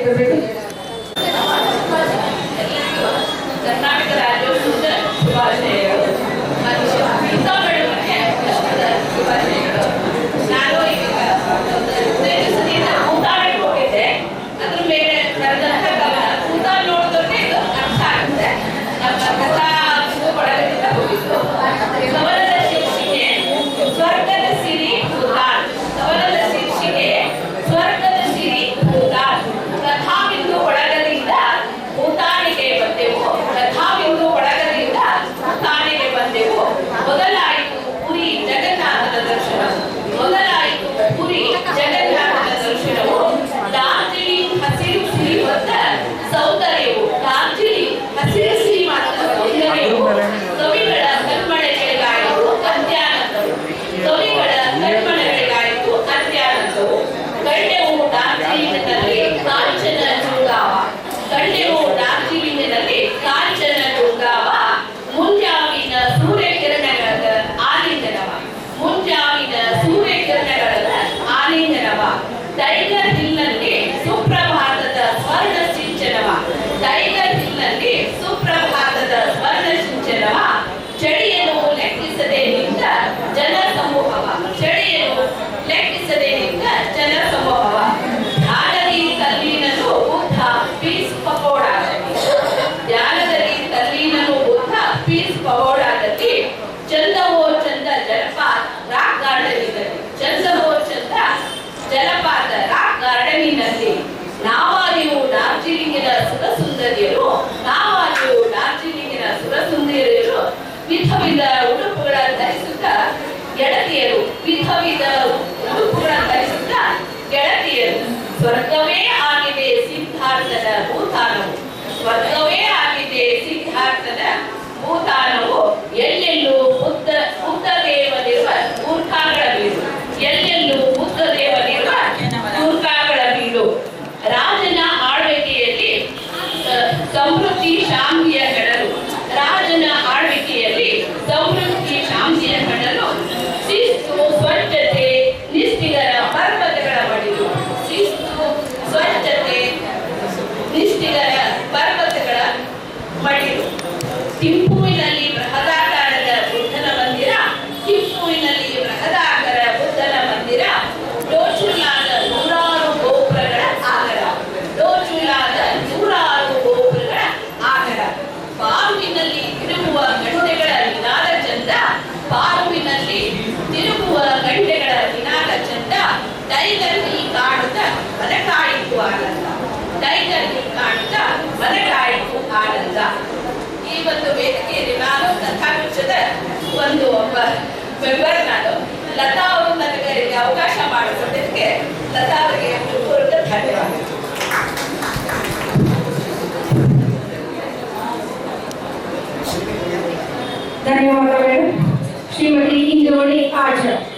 Ele tá ಆನಂದ ಈ ಒಂದು ವೇದಿಕೆಯಲ್ಲಿ ನಾನು ಕಥಾಂಶದ ಒಂದು ಒಬ್ಬ ಮೆಂಬರ್ ನಾನು ಲತಾ ಅವರು ನನಗೆ ಅವಕಾಶ ಮಾಡಿಕೊಟ್ಟಿದ್ದಕ್ಕೆ ಲತಾ ಅವರಿಗೆ ಪೂರ್ವ ಧನ್ಯವಾದ ಧನ್ಯವಾದಗಳು ಶ್ರೀಮತಿ ಇಂದೋಳಿ ಆಚಾರ್ಯ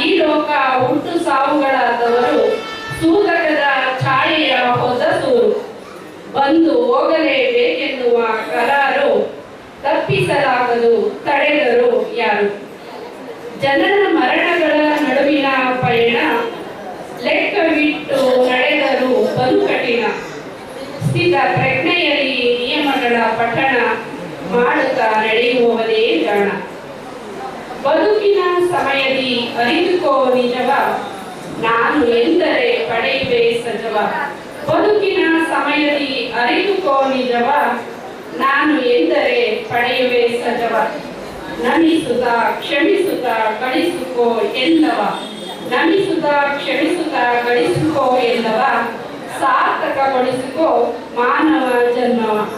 ಈ ಲೋಕ ಉಂಟು ಸಾವುಗಳಾದವರು ಸೂದಕದ ಛಾಯೆಯ ಹೊಸ ಸೂರು. ಬಂದು ಹೋಗಲೇಬೇಕೆನ್ನುವ ಕರಾರು ತಪ್ಪಿಸಲಾಗದು ತಡೆದರು ಯಾರು? ಜನರ ಮರಣಗಳ ನಡುವಿನ ಪಯಣ ಲೆಕ್ಕವಿಟ್ಟು ನಡೆದರು ಬಂದು ಕಠಿಣ. ಸ್ಥಿತ ಪ್ರಜ್ಞೆಯಲ್ಲಿ ನಿಯಮಗಳ ಪಠಣ ಮಾಡುತ್ತಾ ನಡೆಯುವವರೇ ಜಾಣ ಬದುಕಿನ ಸಮಯದಿ ಅರಿತುಕೋ ನಿಜವ. ನಾನು ಎಂದರೆ ಪಡೆಯುವೆ ಸಜವ. ಬದುಕಿನ ಸಮಯದಿ ಅರಿತುಕೋ ನಿಜವ. ನಾನು ಎಂದರೆ ಪಡೆಯುವೆ ಸಜವ. ನಮಿಸುತ್ತ, ಕ್ಷಮಿಸುತ್ತ, ಗಳಿಸುಕೋ ಎಂದವ ನಮಿಸುತ್ತ, ಕ್ಷಮಿಸುತ್ತ, ಗಳಿಸುಕೋ ಸಾರ್ಥಕ ಸಾರ್ಥಕಗೊಳಿಸಿಕೋ ಮಾನವ ಜನ್ಮವ.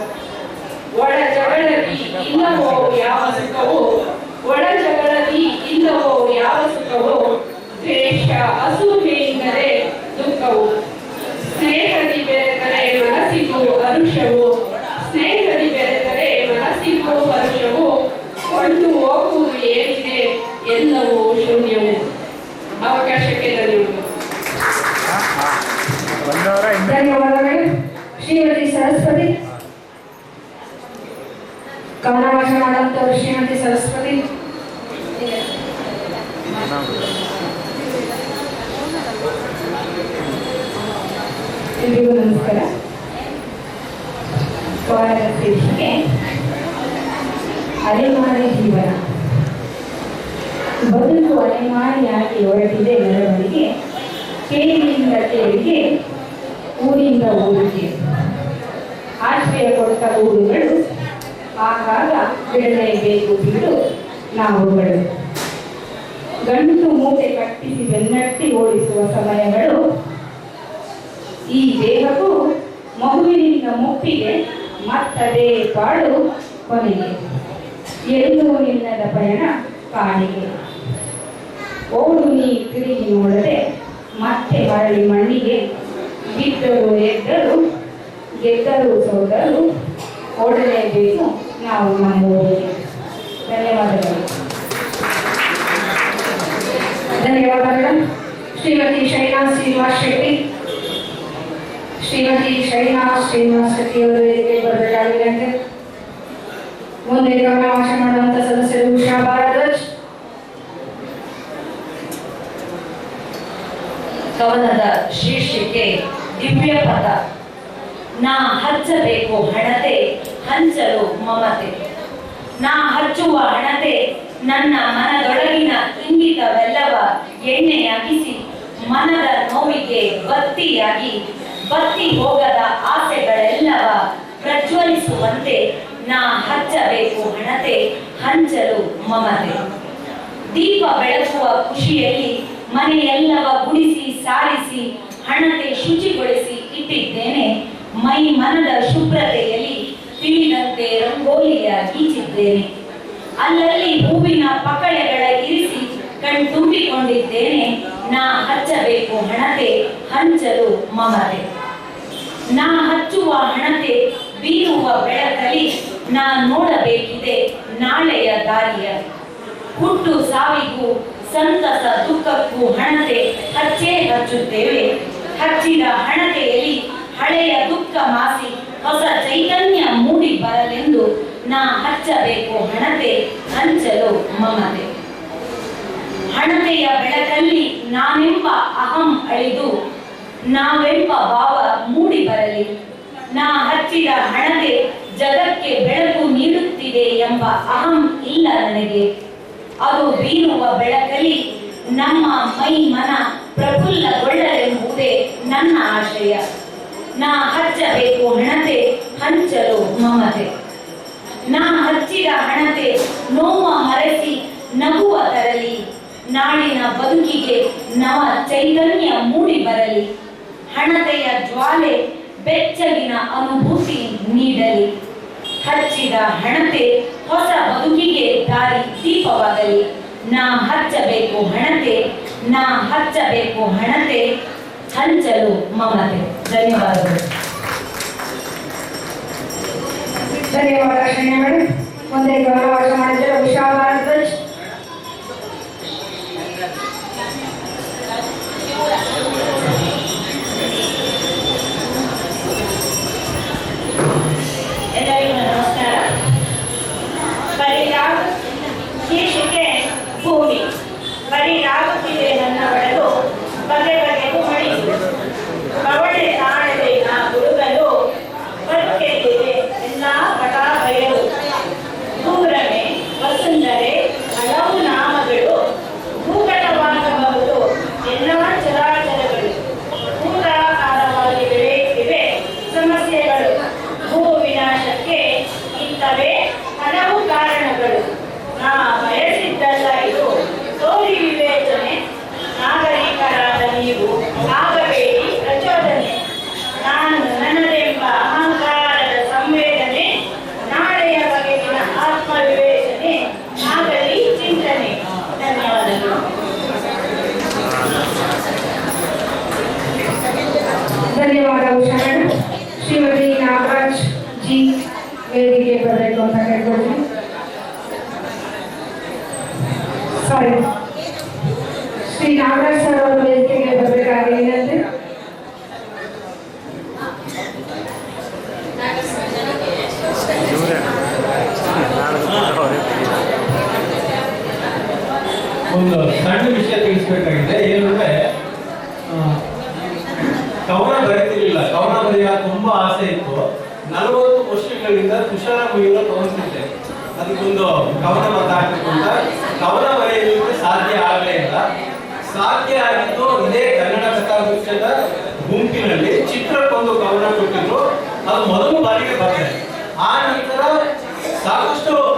ಒಳ ಜಗಳದಿ ಇಲ್ಲವೋ ಯಾವ ಸುಖವೋ. ಒಳ ಜಗಳದಿ ಇಲ್ಲವೋ ಯಾವ ಸುಖವೋ? ದ್ವೇಷ ಅಸೂಹೆಯಿಂದಲೇ ದುಃಖವು? ಸ್ನೇಹದಿ ಬೆರೆತರೆ ಮನಸ್ಸಿಗೂ ಹರುಷವು ಸ್ನೇಹದಿ ಬೆರೆತರೆ ಮನಸ್ಸಿಗೂ ಹರುಷವು ಕೊಂಡು ಹೋಗುವುದು ಏನಿದೆ ಎಲ್ಲವೂ ಶೂನ್ಯವು? ಅವಕಾಶಕ್ಕೆ ಧನ್ಯವಾದಗಳು. ಶ್ರೀಮತಿ ಸರಸ್ವತಿ. ಕವನವಾಸ ಮಾಡುವಂತವರು ಶ್ರೀಮತಿ ಸರಸ್ವತಿ. ಎಲ್ರಿಗೂ ನಮಸ್ಕಾರ ಅಲೆಮಾರಿ ಜೀವನ ಬದುಕು ಅಲೆಮಾರಿಯಾಗಿ ಹೊರಟಿದೆ ಮೆರವಣಿಗೆ ಕೇಳಿಯಿಂದ ಕೇಳಿಗೆ ಊರಿಂದ ಊರಿಗೆ ಆಶ್ರಯ ಕೊಟ್ಟ ಊರುಗಳು ಆಗಾಗ ಬೆಳೆಯಬೇಕು ಬಿಡು. ನಾವುಗಳು ಗಂಟು ಮೂಟೆ ಕಟ್ಟಿಸಿ ಬೆನ್ನಟ್ಟಿ ಓಡಿಸುವ ಸಮಯಗಳು. ಈ ದೇಹಕ್ಕೂ ಮಗುವಿನಿಂದ ಮುಪ್ಪಿಗೆ ಮತ್ತದೇ ಪಾಡು ಕೊನೆಗೆ. ಎಲ್ಲೂ ನಿಲ್ಲದ ಪಯಣ ಕಾಣಿಗೆ. ಓಡು ನೀ ತಿರುಗಿ ನೋಡದೆ ಮತ್ತೆ ಮರಳಿ ಮಣ್ಣಿಗೆ. ಬಿದ್ದರು ಎದ್ದರು, ಗೆದ್ದರು ಸೋದರು, ಓಡಲೇಬೇಕು ನಾವು ನಮ್ಮ ಧನ್ಯವಾದಗಳು. ಧನ್ಯವಾದಗಳು. ಶ್ರೀಮತಿ ಶೈನಾ ಶ್ರೀನಿವಾಸ್ ಶೆಟ್ಟಿ. ಶ್ರೀಮತಿ ಶೈನಾ ಶ್ರೀನಿವಾಸ್ ಶೆಟ್ಟಿ ಅವರು ವೇದಿಕೆಗೆ ಬರಬೇಕಾಗಿದೆ ಅಂತೆ. ಮುಂದೆ ಗಮನಾಂಶ ಮಾಡುವಂತ ಸದಸ್ಯರು ಉಷಾ ಭಾರದ್ವಾಜ್. ಕವನದ ಶೀರ್ಷಿಕೆ ದಿವ್ಯ ಪದ ನಾ ಹಚ್ಚಬೇಕು ಹಣತೆ, ಹಂಚಲು ಮಮತೆ. ನಾ ಹಚ್ಚುವ ಹಣತೆ, ನನ್ನ ಮನದೊಳಗಿನ ಇಂಗಿತವೆಲ್ಲವ ಎಣ್ಣೆಯಾಗಿಸಿ ಮನದ ನೋವಿಗೆ ಬತ್ತಿಯಾಗಿ, ಬತ್ತಿ ಹೋಗದ ಆಸೆಗಳೆಲ್ಲವ ಪ್ರಜ್ವಲಿಸುವಂತೆ ನಾ ಹಚ್ಚಬೇಕು ಹಣತೆ, ಹಂಚಲು ಮಮತೆ. ದೀಪ ಬೆಳಗುವ ಖುಷಿಯಲ್ಲಿ ಮನೆಯೆಲ್ಲವ ಗುಡಿಸಿ ಸಾರಿಸಿ, ಹಣತೆ ಶುಚಿಗೊಳಿಸಿ ಇಟ್ಟಿದ್ದೇನೆ, ಮೈ ಮನದ ಶುಭ್ರತೆಯಲ್ಲಿ ತಿಳಿದಂತೆ ರಂಗೋಲಿಯಾಗಿ ಚಿದ್ದೇನೆ ಅಲ್ಲಲ್ಲಿ ಹೂವಿನ ಪಕಳೆಗಳ ಇರಿಸಿ ಕಣ್ತುಂಬಿಕೊಂಡಿದ್ದೇನೆ ನಾ ಹಚ್ಚಬೇಕು ಹಣತೆ, ಹಂಚಲು ಮಮತೆ. ನಾ ಹಚ್ಚುವ ಹಣತೆ ಬೀರುವ ಬೆಳಕಲ್ಲಿ ನಾ ನೋಡಬೇಕಿದೆ ನಾಳೆಯ ದಾರಿಯ. ಹುಟ್ಟು ಸಾವಿಗೂ ಸಂತಸ ದುಃಖಕ್ಕೂ ಹಣತೆ ಹಚ್ಚೇ ಹಚ್ಚುತ್ತೇವೆ. ಹಚ್ಚಿದ ಹಣತೆಯಲ್ಲಿ ಹಳೆಯ ದುಃಖ ಮಾಸಿ ಹೊಸ ಚೈತನ್ಯ ಮೂಡಿ ಬರಲೆಂದು ನಾ ಹಚ್ಚಬೇಕು ಹಣತೆ ಹಂಚಲು ಮಮತೆ. ಹಣತೆಯ ಬೆಳಕಲ್ಲಿ ನಾನೆಂಬ ಅಹಂ ಅಳಿದು, ನಾವೆಂಬ ಭಾವ ಮೂಡಿ ಬರಲಿ. ನಾ ಹಚ್ಚಿದ ಹಣತೆ ಜಗಕ್ಕೆ ಬೆಳಕು ನೀಡುತ್ತಿದೆ ಎಂಬ ಅಹಂ ಇಲ್ಲ ನನಗೆ. ಅದು ಬೀರುವ ಬೆಳಕಲ್ಲಿ ನಮ್ಮ ಮೈ ಮನ ಪ್ರಫುಲ್ಲಗೊಳ್ಳಲೆಂಬುದೇ ನನ್ನ ಆಶಯ. ನಾ ಹಚ್ಚಬೇಕು ಹಣತೆ ಹಂಚಲು ಮಮತೆ. ನಾ ಹಚ್ಚಿದ ಹಣತೆ, ನೋವ ಮರೆಸಿ, ನಗುವ ತರಲಿ. ನಾಳಿನ ಬದುಕಿಗೆ ನವ ಚೈತನ್ಯ ಮೂಡಿ ಬರಲಿ. ಹಣತೆಯ ಜ್ವಾಲೆ, ಬೆಚ್ಚಗಿನ ಅನುಭೂತಿ ನೀಡಲಿ. ಹಚ್ಚಿದ ಹಣತೆ, ಹೊಸ ಬದುಕಿಗೆ ದಾರಿ ದೀಪವಾಗಲಿ. ನಾ ಹಚ್ಚಬೇಕು ಹಣತೆ, ನಾ ಹಚ್ಚಬೇಕು ಹಣತೆ ಹಂಚಲು ಮಮತೆ ಧನ್ಯವಾದಗಳು ಧನ್ಯವಾದ ಶೈನ ಮೇಡಮ್ ಮುಂದೆ ಗಮನವಾಸ ಮಾಡಿದರೆ ಉಷಾ ಭಾರದ್ವಾಜ್ ಎಲ್ಲರಿಗೂ शरण श्रीमती नागराज जी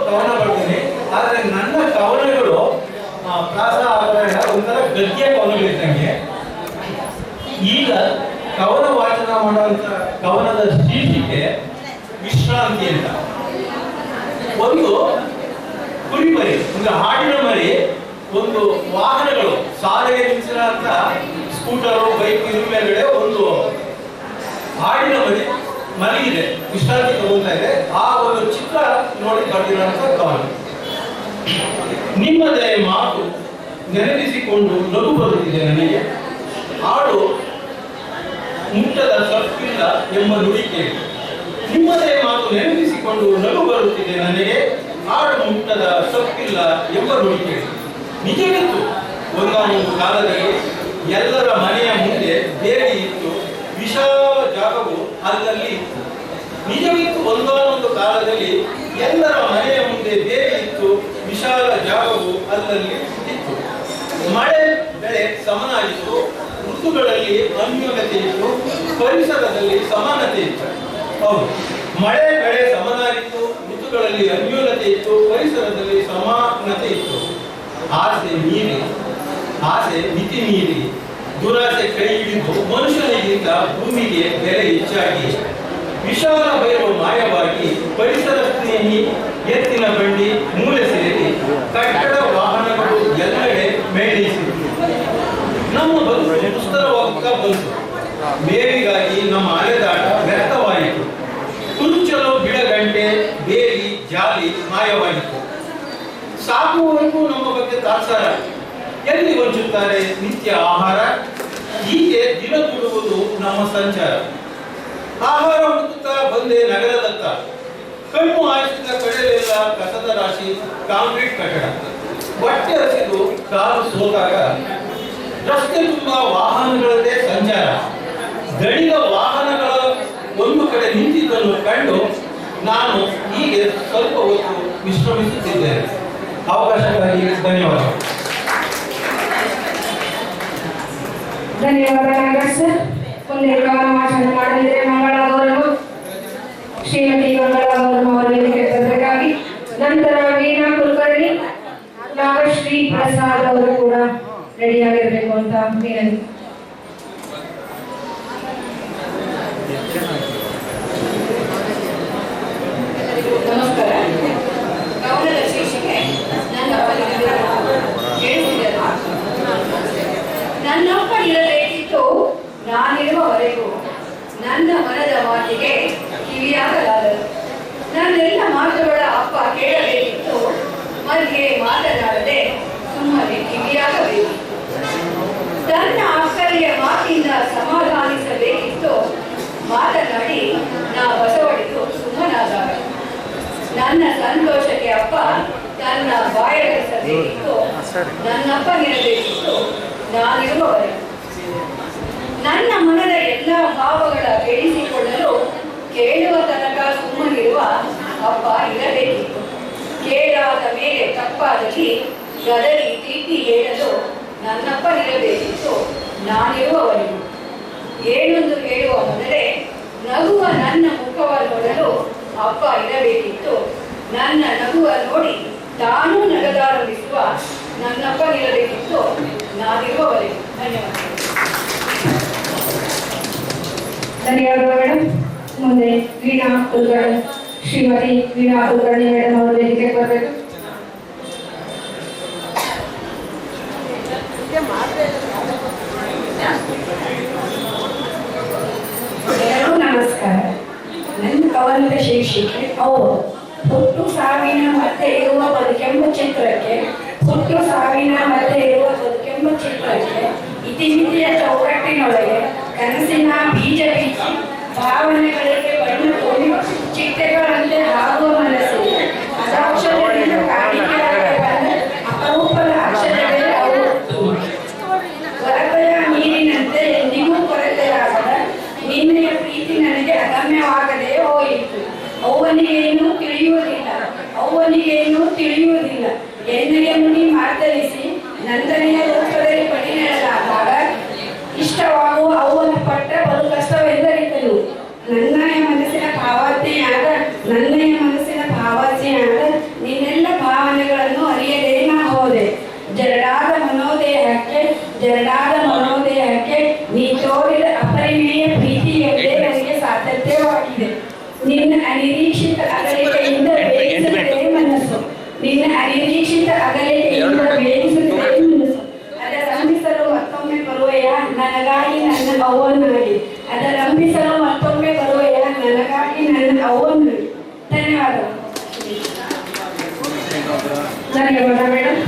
ಕವನ ಬರ್ತೀನಿ ಆದರೆ ನನ್ನ ಕವನಗಳು ಪ್ರಾಸ ಒಂಥರ ಗದ್ಯ ಕವನಗಳಿದ್ದಂಗೆ ಈಗ ಕವನ ವಾಚನ ಮಾಡುವಂತ ಕವನದ ಶೀರ್ಷಿಕೆ ವಿಶ್ರಾಂತಿ ಅಂತ. ಒಂದು ಕುರಿಮರಿ ಒಂದು ಹಾಡಿನ ಮರಿ, ಒಂದು ವಾಹನಗಳು ಸಾರಿಗೆ ಅಂತ ಸ್ಕೂಟರು, ಬೈಕ್ ಇದ್ರ ಮೇಲ್ಗಡೆ ಒಂದು ಹಾಡಿನ ಮರಿ. ಮಲಗಿದೆ. ವಿಶ್ರಾಂತಿ ತಗೊಳ್ತಾ ಇದೆ. ಆ ಒಂದು ಚಿತ್ರ ನೋಡಿ ಬರೆದಿರುವಂತ ಕವನ ನಿಮ್ಮದೇ ಮಾತು ನೆನಪಿಸಿಕೊಂಡು ನಗು ಬರುತ್ತಿದೆ ನನಗೆ. ಹಾಡು ಮುಟ್ಟದ ಸೊಪ್ಪಿಲ್ಲ ಎಂಬ ನುಡಿಕೆ. ನಿಮ್ಮದೇ ಮಾತು ನೆನಪಿಸಿಕೊಂಡು ನಗು ಬರುತ್ತಿದೆ ನನಗೆ. ಹಾಡು ಮುಟ್ಟದ ಸೊಪ್ಪಿಲ್ಲ ಎಂಬ ನುಡಿಕೆ. ನಿಜವಿತ್ತು ಒಂದಾನೊಂದು ಕಾಲದಲ್ಲಿ ಎಲ್ಲರ ಮನೆಯ ಮುಂದೆ ಬೇಡಿ ಇತ್ತು ವಿಶಾಲ ಜಾಗವು ಅಲ್ಲಲ್ಲಿ ಇತ್ತು ನಿಜವಿತ್ತು ಒಂದಾನೊಂದು ಕಾಲದಲ್ಲಿ ಎಲ್ಲರ ಮನೆಯ ಮುಂದೆ ಬೇರೆ ಇತ್ತು, ವಿಶಾಲ ಜಾಗವು ಅಲ್ಲಲ್ಲಿ ಇತ್ತು. ಮಳೆ, ಬೆಳೆ ಸಮನಾಗಿತ್ತು, ಋತುಗಳಲ್ಲಿ ಅನ್ಯೋನ್ಯತೆ ಇತ್ತು, ಪರಿಸರದಲ್ಲಿ ಸಮಾನತೆ ಇತ್ತು. ಹೌದು. ಮಳೆ, ಬೆಳೆ ಸಮನಾಗಿತ್ತು, ಋತುಗಳಲ್ಲಿ ಅನ್ಯೋನ್ಯತೆ ಇತ್ತು, ಪರಿಸರದಲ್ಲಿ ಸಮಾನತೆ ಇತ್ತು. ಆಸೆ ಮೀರಿ, ಆಸೆ ಮಿತಿ ಮೀರಿ. ದುರಾಸೆ ಕೈ ಹಿಡಿದು ಮನುಷ್ಯನಿಗಿಂತ ಭೂಮಿಗೆ ಬೆಲೆ ಹೆಚ್ಚಾಗಿ, ವಿಶಾಲ ಬಯಲು ಮಾಯವಾಗಿ, ಪರಿಸರ ಸ್ನೇಹಿ, ಎತ್ತಿನ ಬಂಡಿ, ಮೂಲೆ ಸೇರಿ ಕಟ್ಟಡ ವಾಹನಗಳು ಎಲ್ಲೆಡೆ ಮೇಳೈಸಿತು ನಮ್ಮ ಬದುಕು ದುಸ್ತರವಾಗುತ್ತಾ ಬಂತು. ಬೇರಿಗಾಗಿ ನಮ್ಮ ಅಲೆದಾಟ ವ್ಯರ್ಥವಾಯಿತು. ಕುಂಚಲು ಗಿಡಗಂಟೆ ಬೇಲಿ ಜಾಲಿ ಮಾಯವಾಯಿತು ಸಾಕುವವರೆಗೂ ನಮ್ಮ ಬಗ್ಗೆ ತಾತ್ಸಾರ. ಎಲ್ಲಿ ವಂಚುತ್ತಾರೆ ನಿತ್ಯ ಆಹಾರ? ಹೀಗೆ ದಿನ ತುಡುವುದು ನಮ್ಮ ಸಂಚಾರ. ಆಹಾರ ಹುಡುಕುತ್ತಾ ಬಂದೆ ನಗರದತ್ತ. ಕಣ್ಣು ಹಾಯಿಸಿದ ಕಡೆಯಲ್ಲೆಲ್ಲ ಕಸದ ರಾಶಿ, ಕಾಂಕ್ರೀಟ್ ಕಟ್ಟಡ. ಬಟ್ಟೆ ಹಸಿದು ಕಾರು ಸೋತಾಗ. ರಸ್ತೆ ತುಂಬ ವಾಹನಗಳದೇ ಸಂಚಾರ. ಗಣಿಗ ವಾಹನಗಳ ಒಂದು ಕಡೆ ನಿಂತಿದ್ದನ್ನು ಕಂಡು ನಾನು ಹೀಗೆ ಸ್ವಲ್ಪ ಹೊತ್ತು ವಿಶ್ರಮಿಸುತ್ತಿದ್ದೇನೆ. ಅವಕಾಶಕ್ಕಾಗಿ ಧನ್ಯವಾದಗಳು. ಧನ್ಯವಾದ ಕಾಂಗ್ರೆಸ್ ಮುಂದೆ ಭಾಷಣ ಮಾಡಲಿದೆ ಮಂಗಳ ಗೌರವ ಶ್ರೀಮತಿ ಮಂಗಳ ಗೌರವ ಅವರ ವೇದಿಕೆಗೆ ಬರಬೇಕಾಗಿ ನಂತರ ವೀಣಾ ಕುಲಕರ್ಣಿ, ನಾಗಶ್ರೀ ಪ್ರಸಾದ್ ಅವರು ಕೂಡ ರೆಡಿಯಾಗಿರಬೇಕು ಅಂತ ವಿನಂತಿ ನಮಸ್ಕಾರ ಕವನದ ಶೀರ್ಷಿಕೆ ನನ್ನ ಕೇಳಿಸಿದರು ನನ್ನಪ್ಪ ಇರಬೇಕಿತ್ತು ನಾನಿರುವವರೆಗೂ ನನ್ನ ಮನದ ಮಾತಿಗೆ ಕಿವಿಯಾಗಲಾರದು ನನ್ನೆಲ್ಲ ಮಾತುಗಳ ಅಪ್ಪ ಕೇಳಬೇಕಿತ್ತು ಮಧ್ಯೆ ಮಾತನಾಡದೆ ಸುಮ್ಮನೆ ಕಿವಿಯಾಗಬೇಕಿತ್ತು ತನ್ನ ಅಕ್ಕರೆಯ ಮಾತಿಂದ ಸಮಾಧಾನಿಸಬೇಕಿತ್ತು ಮಾತನಾಡಿ ನಾ ಬಸವಳಿದು ಸುಮ್ಮನಾದಾಗ ನನ್ನ ಸಂತೋಷಕ್ಕೆ ಅಪ್ಪ ತನ್ನ ಬಾಯಡಿಸಬೇಕಿತ್ತು ನನ್ನಪ್ಪನಿರಬೇಕಿತ್ತು ನಾನಿರುವವರೆಗೂ ನನ್ನ ಮನದ ಎಲ್ಲ ಭಾವಗಳ ಕೇಳಿಸಿಕೊಳ್ಳಲು ಕೇಳುವ ತನಕ ಸುಮ್ಮನಿರುವ ಅಪ್ಪ ಇರಬೇಕಿತ್ತು ಕೇಳಾದ ಮೇಲೆ ತಪ್ಪಾದಲ್ಲಿ ಗದರಿ ತಿದ್ದಿ ಹೇಳಲು ನನ್ನಪ್ಪ ಇರಬೇಕಿತ್ತು ನಾನಿರುವವರಿಗೂ ಏನೊಂದು ಹೇಳುವ ಮೊದಲೇ ನಗುವ ನನ್ನ ಮುಖವ ನೋಡಲು ಅಪ್ಪ ಇರಬೇಕಿತ್ತು. ನನ್ನ ನಗುವ ನೋಡಿ ತಾನೂ ನಗದಾರಂಭಿಸುವ ನನ್ನಪ್ಪನಿರಬೇಕಿತ್ತು. ನಾನಿರುವವರೆಗೂ ಧನ್ಯವಾದಗಳು ಧನ್ಯವಾದ ಮೇಡಮ್ ಮುಂದೆ ವೀಣಾ ಕುಲಕರ್ಣಿ. ಶ್ರೀಮತಿ ವೀಣಾ ಕುಲಕರ್ಣಿ ಮೇಡಮ್ ಅವರು ವೇದಿಕೆಗೆ ಬರಬೇಕು ಎಲ್ಲರಿಗೂ ನಮಸ್ಕಾರ ನನ್ನ ಕವನದ ಶೀರ್ಷಿಕೆ. ಅವರು ಹುಟ್ಟು ಸಾವಿನ ಮತ್ತೆ ಇರುವ ಬದುಕೆಂಬ ಚಿತ್ರಕ್ಕೆ, ಹುಟ್ಟು ಸಾವಿನ ಮತ್ತೆ ಇರುವ ಬದುಕೆಂಬ ಚಿತ್ರಕ್ಕೆ, ಇತಿಮಿತಿಯ ಚೌಕಟ್ಟಿನೊಳಗೆ ಕನಸಿನ ಬೀಜ ಬೀಜಿ ಭಾವನೆಗಳಿಗೆ ಬಣ್ಣ ತೋರಿ, ಚಿಟ್ಟೆಗಳಂತೆ ಆಗುವ ಮನಸ್ಸಿಗೆ ಅದಾಕ್ಷರದಿಂದ ನನಗಾಗಿ ನನ್ನ ಅವ್ವನಾಗಿ ಅದರಂಭಿಸಲು ಮತ್ತೊಮ್ಮೆ ಬರುವೆಯ ನನಗಾಗಿ ನನ್ನ ಅವ್ವನಾಗಿ ಧನ್ಯವಾದಗಳು. ಧನ್ಯವಾದ ಮೇಡಮ್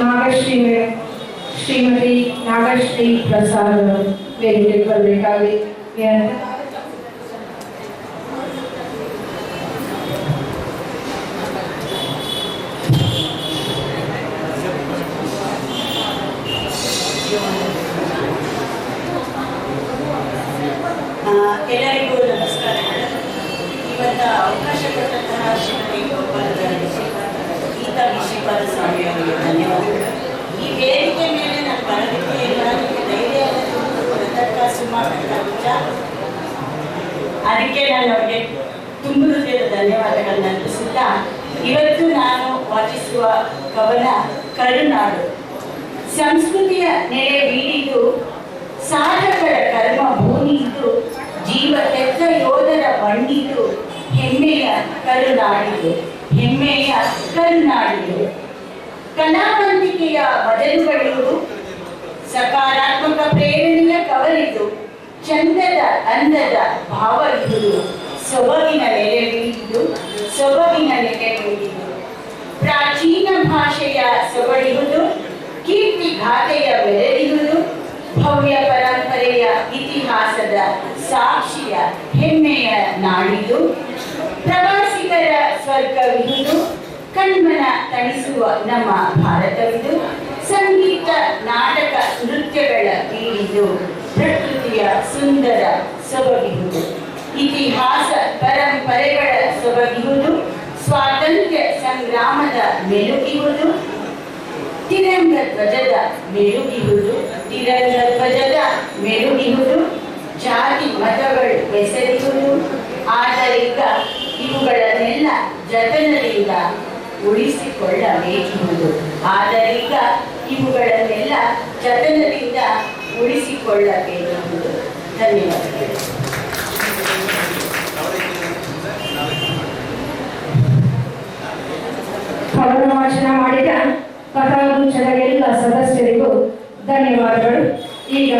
ನಾಗಶ್ರೀ ಮೇಡಮ್ ಶ್ರೀಮತಿ ನಾಗಶ್ರೀ ಪ್ರಸಾದ್ ಅವರು ವೇದಿಕೆಗೆ ಬರಬೇಕಾಗಿ ಎಲ್ಲರಿಗೂ ನಮಸ್ಕಾರ. ಇವತ್ತ ಅವಕಾಶ ಕೊಟ್ಟಂತಹ ಶ್ರೀಮತಿ ಗೋಪಾಲಗೌರಿ ಗೀತಾ ವಿಶ್ವಪಾಲ ಸ್ವಾಮಿ ಅವರಿಗೆ ಧನ್ಯವಾದಗಳು. ಈ ವೇದಿಕೆ ಮೇಲೆ ನಾನು ಬರೋದಕ್ಕೆ ನನಗೆ ಧೈರ್ಯ ಕೊಡತಕ್ಕ ಸುಮಾರು ಅದಕ್ಕೆ ನಾನು ಅವರಿಗೆ ತುಂಬ ಹೃದಯದ ಧನ್ಯವಾದಗಳನ್ನ ಅರ್ಪಿಸುತ್ತಾ, ಇವತ್ತು ನಾನು ವಾಚಿಸುವ ಕವನ ಕರುನಾಡು. ಸಂಸ್ಕೃತಿಯ ನೆಲೆ ಬೀಡಿದು ಸಾಧಕರ ಕರ್ಮ ಭೂಮಿಯಿದು ಜೀವ ತೆತ್ತ ಯೋಧರ ಬಂಡಿತು ಹೆಮ್ಮೆಯ ಕರುನಾಡಿದು ಹೆಮ್ಮೆಯ ಕರುನಾಡಿದು. ಕಲಾವಂತಿಕೆಯ ಬದಲುಗಳು ಸಕಾರಾತ್ಮಕ ಪ್ರೇರಣೆಯ ಕವರಿದು, ಚಂದದ ಅಂದದ ಭಾವ ಇದು ಸೊಬಗಿನ ನೆಲೆ ಬೀಳಿದು ಸೊಬಗಿನ ನೆಲೆ ಬೀಳಿದು ಪ್ರಾಚೀನ ಭಾಷೆಯ ಸೊಬಳಿಯುವುದು ಕೀರ್ತಿ ಘಾತೆಯ ಬೆರೆದಿರುವುದು ಭವ್ಯ ಪರಂಪರೆಯ ಇತಿಹಾಸದ ಸಾಕ್ಷಿಯ ಹೆಮ್ಮೆಯ ನಾಡಿದು ಪ್ರವಾಸಿಗರ ಸ್ವರ್ಗವಿಹುದು ಕಣ್ಮನ ತಣಿಸುವ ನಮ್ಮ ಭಾರತವಿದು, ಸಂಗೀತ, ನಾಟಕ, ನೃತ್ಯಗಳ ಬೀಳಿದು ಪ್ರಕೃತಿಯ ಸುಂದರ ಸೊಬಗಿಹುದು. ಇತಿಹಾಸ, ಪರಂಪರೆಗಳ ಸೊಬಗಿಹುದು, ಸ್ವಾತಂತ್ರ್ಯ ಸಂಗ್ರಾಮದ ಮೆಲುಗಿಹುದು ತಿರಂಗ ಧ್ವಜದ ಮೆರುಗಿಹುದು ತಿರಂಗ ಧ್ವಜದ ಮೆರುಗಿಹುದು ಜಾತಿ ಮತಗಳು ಬೆಸರಿಹುದು ಆದ್ದರಿಂದ ಇವುಗಳನ್ನೆಲ್ಲ ಜತನದಿಂದ ಉಳಿಸಿಕೊಳ್ಳಬೇಕಿರುವುದು ಆದ್ದರಿಂದ ಇವುಗಳನ್ನೆಲ್ಲ ಜತನದಿಂದ ಉಳಿಸಿಕೊಳ್ಳಬೇಕಿರುವುದು ಧನ್ಯವಾದಗಳು. ಕವನ ವಾಚನ ಮಾಡಿದ ಕಥಾಗುಚ್ಛದ ಎಲ್ಲ ಸದಸ್ಯರಿಗೂ ಧನ್ಯವಾದಗಳು. ಈಗ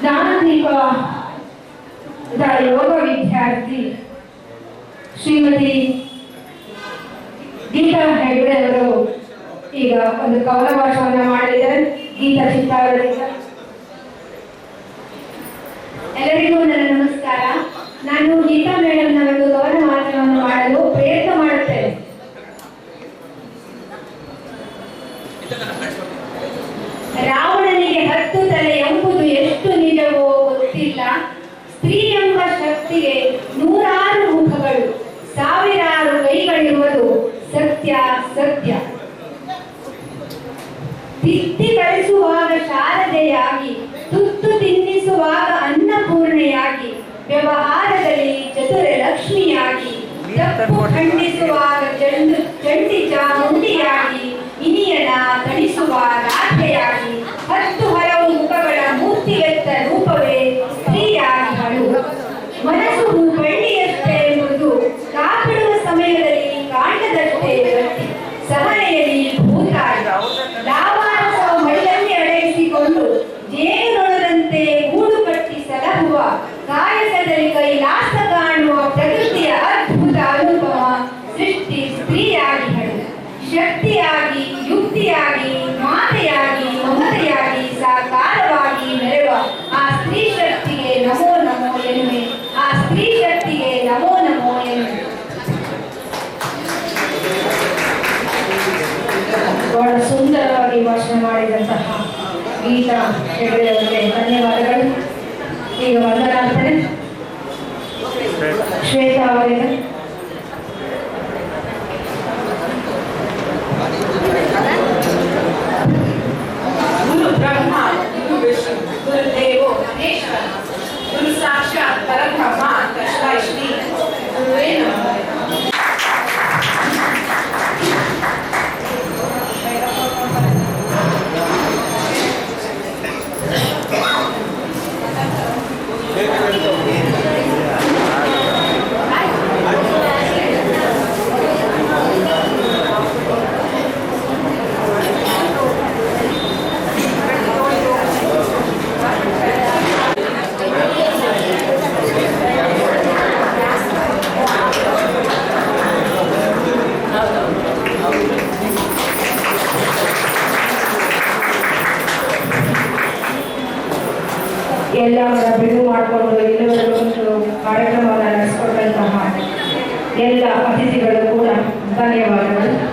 ಜ್ಞಾನದೀಪ ಯೋಗ ವಿದ್ಯಾರ್ಥಿ ಶ್ರೀಮತಿ ಗೀತಾ ಹೆಗ್ಡೆ ಅವರು ಈಗ ಒಂದು ಕವನ ವಾಚನ ಮಾಡಲಿದ್ದಾರೆ. ಗೀತಾ ಚಿತ್ತಾವರಿಂದ ಎಲ್ಲರಿಗೂ ತಿತ್ತಿ ಕಳಿಸುವಾಗ ಶಾರದೆಯಾಗಿ, ತುತ್ತು ತಿನ್ನಿಸುವಾಗ ಅನ್ನಪೂರ್ಣೆಯಾಗಿ, ವ್ಯವಹಾರದಲ್ಲಿ ಚತುರ ಲಕ್ಷ್ಮಿಯಾಗಿ ತಪ್ಪು ಖಂಡಿಸುವಾಗ ಚಂಡು ಚಂಡಿ ಚಾಮುಂಡಿಯಾಗಿ, ಇನಿಯನ ಧರಿಸುವ ರಾಧೆಯಾಗಿ. ಭಾಷಣ ಮಾಡಿದಂತಹ ಗೀತಾ ಹೆಗಡೆಯವರಿಗೆ ಧನ್ಯವಾದಗಳು. ಈಗ ವಂದನಾರ್ಪಣೆ ಶ್ವೇತಾ ಅವರಿಗೆ. ಎಲ್ಲ ಅವರ ಬಿಡುವು ಮಾಡಿಕೊಂಡು ಇಲ್ಲಿವರೆಗೊಂದು ಕಾರ್ಯಕ್ರಮವನ್ನು ನಡೆಸಿಕೊಟ್ಟಂತಹ ಎಲ್ಲ ಅತಿಥಿಗಳು ಕೂಡ ಧನ್ಯವಾದಗಳು.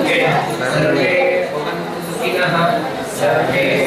que pongan que